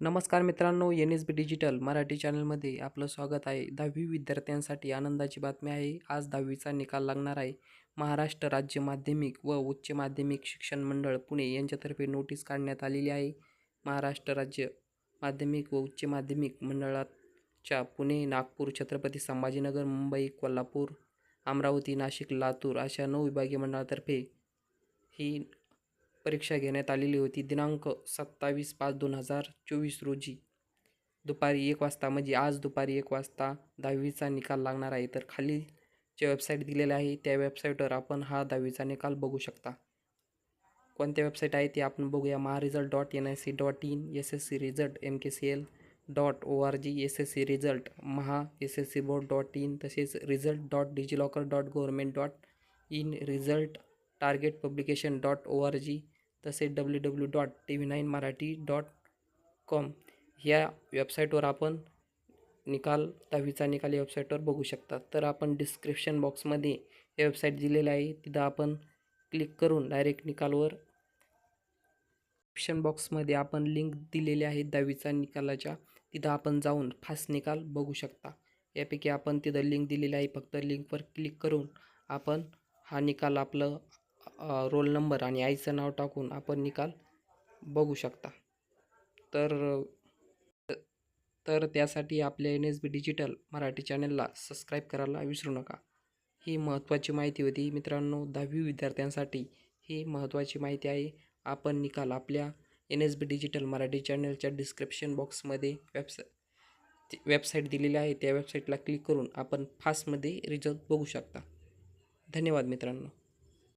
नमस्कार मित्रांनो N S B digital Marathi चॅनलमध्ये आपलं स्वागत आहे. दहावी विद्यार्थ्यांसाठी आनंदाची बातमी आहे. आज दहावीचा निकाल लागणार आहे. महाराष्ट्र राज्य माध्यमिक व उच्च माध्यमिक शिक्षण मंडळ पुणे यांच्यातर्फे नोटीस काढण्यात आलेली आहे. महाराष्ट्र राज्य माध्यमिक व उच्च माध्यमिक मंडळाच्या पुणे नागपूर छत्रपती संभाजीनगर मुंबई कोल्हापूर अमरावती नाशिक लातूर अशा नऊ विभागीय मंडळातर्फे ही परीक्षा घेण्यात आलेली होती. दिनांक सत्तावीस पाच दोन हजार चोवीस रोजी. दुपारी एक वाजता म्हणजे आज दुपारी एक वाजता दहावीचा निकाल लागणार आहे. तर खाली जे वेबसाईट दिलेले आहे त्या वेबसाईटवर आपण हा दहावीचा निकाल बघू शकता. कोणत्या वेबसाईट आहे ते आपण बघूया. Maharesult dot N I C dot in S S C result M K C L dot O R G S S C result Maha S S C board dot in तसेच result dot DigiLocker dot government dot in result target publication dot O R G तसेच W W dot T V nine Marathi dot com ह्या वेबसाईटवर आपण निकाल दहावीचा निकाल या वेबसाईटवर बघू शकता. तर आपण डिस्क्रिप्शन बॉक्समध्ये हे वेबसाईट दिलेलं आहे. तिथं आपण क्लिक करून डायरेक्ट निकालवर डिस्क्रिप्शन बॉक्समध्ये आपण लिंक दिलेली आहे दहावीचा निकालाच्या. तिथं आपण जाऊन फास्ट निकाल बघू शकता. यापैकी आपण तिथं लिंक दिलेली आहे. फक्त लिंकवर क्लिक करून आपण हा निकाल आपलं रोल नंबर आणि आईचं नाव टाकून आपण निकाल बघू शकता. तर तर त्यासाठी आपल्या N S B digital Marathi चॅनलला सबस्क्राईब करायला विसरू नका. ही महत्त्वाची माहिती होती. मित्रांनो दहावी विद्यार्थ्यांसाठी ही महत्त्वाची माहिती आहे. आपण निकाल आपल्या N S B digital Marathi चॅनलच्या डिस्क्रिप्शन बॉक्समध्ये वेबसा वेबसाईट दिलेली आहे. त्या वेबसाईटला क्लिक करून आपण फास्टमध्ये रिझल्ट बघू शकता. धन्यवाद मित्रांनो.